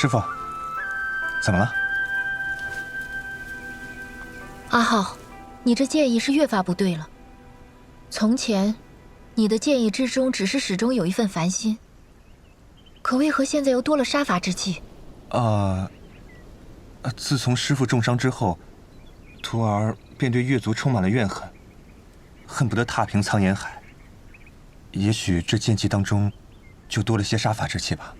师傅，怎么了？阿浩，你这建议是越发不对了。从前，你的建议之中只是始终有一份烦心，可为何现在又多了杀伐之气？啊，自从师傅重伤之后，徒儿便对月族充满了怨恨，恨不得踏平苍岩海。也许这剑气当中，就多了些杀伐之气吧。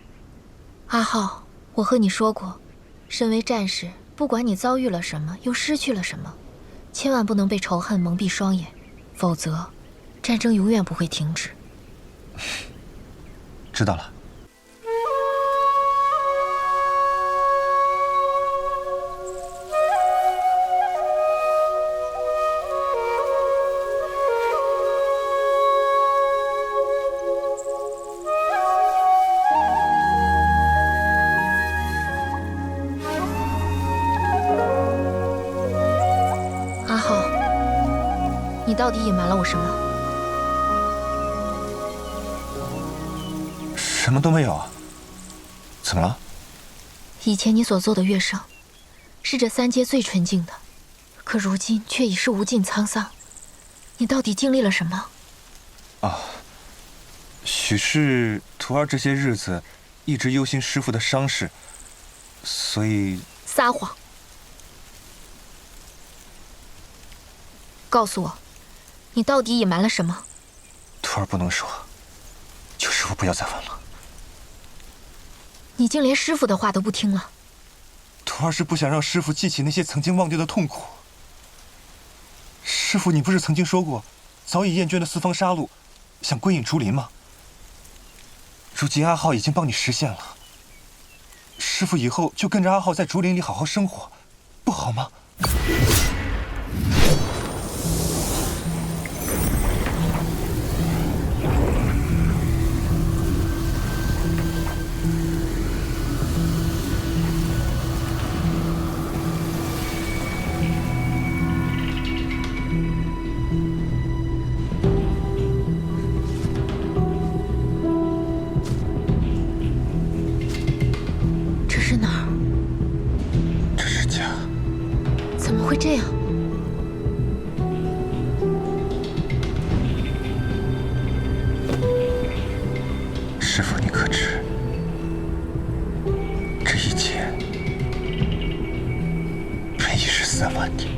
阿浩，我和你说过，身为战士，不管你遭遇了什么，又失去了什么，千万不能被仇恨蒙蔽双眼，否则，战争永远不会停止。知道了。到底隐瞒了我什么？什么都没有啊。怎么了？以前你所做的乐声，是这三阶最纯净的，可如今却已是无尽沧桑。你到底经历了什么？啊，许是徒儿这些日子一直忧心师傅的伤势，所以撒谎。告诉我。你到底隐瞒了什么？徒儿不能说，求师傅不要再问了。你竟连师傅的话都不听了。徒儿是不想让师傅记起那些曾经忘掉的痛苦。师傅，你不是曾经说过，早已厌倦了四方杀戮，想归隐竹林吗？如今阿浩已经帮你实现了。师傅以后就跟着阿浩在竹林里好好生活，不好吗？会这样？师傅，你可知，这一切本已是三万年。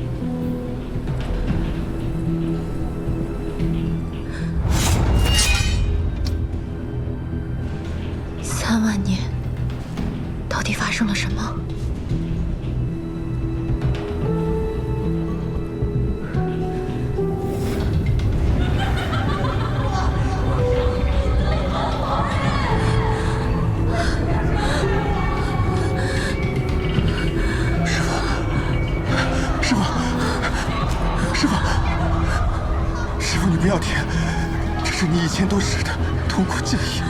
你以前都是的，痛苦记忆。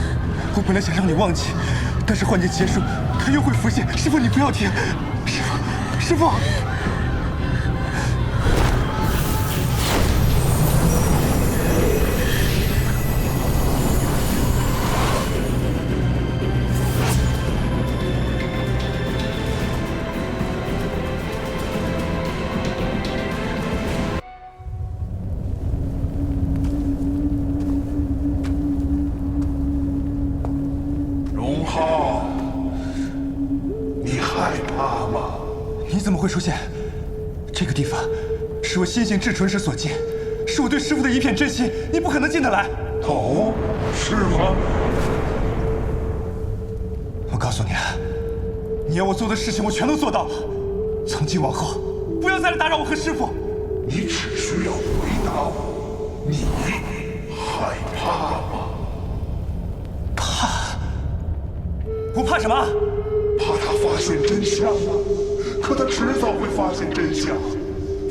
我本来想让你忘记，但是幻境结束，它又会浮现。师傅，你不要停！师傅，师傅。心性至纯时所见，是我对师傅的一片真心，你不可能进得来。哦，是吗？我告诉你啊，你要我做的事情，我全都做到了。从今往后，不要再来打扰我和师傅。你只需要回答我，你害怕吗？怕？我怕什么？怕他发现真相啊！可他迟早会发现真相。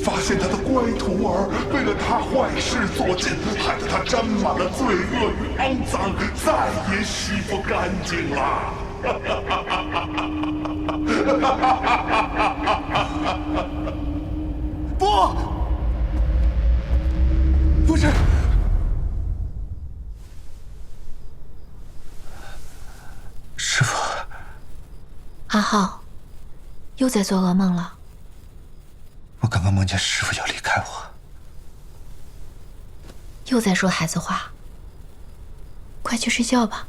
发现他的乖徒儿为了他坏事做尽，害得他沾满了罪恶与肮脏，再也洗不干净了。不，不是，师傅，阿浩，又在做噩梦了。我刚刚梦见师傅要离开我，又在说孩子话。快去睡觉吧。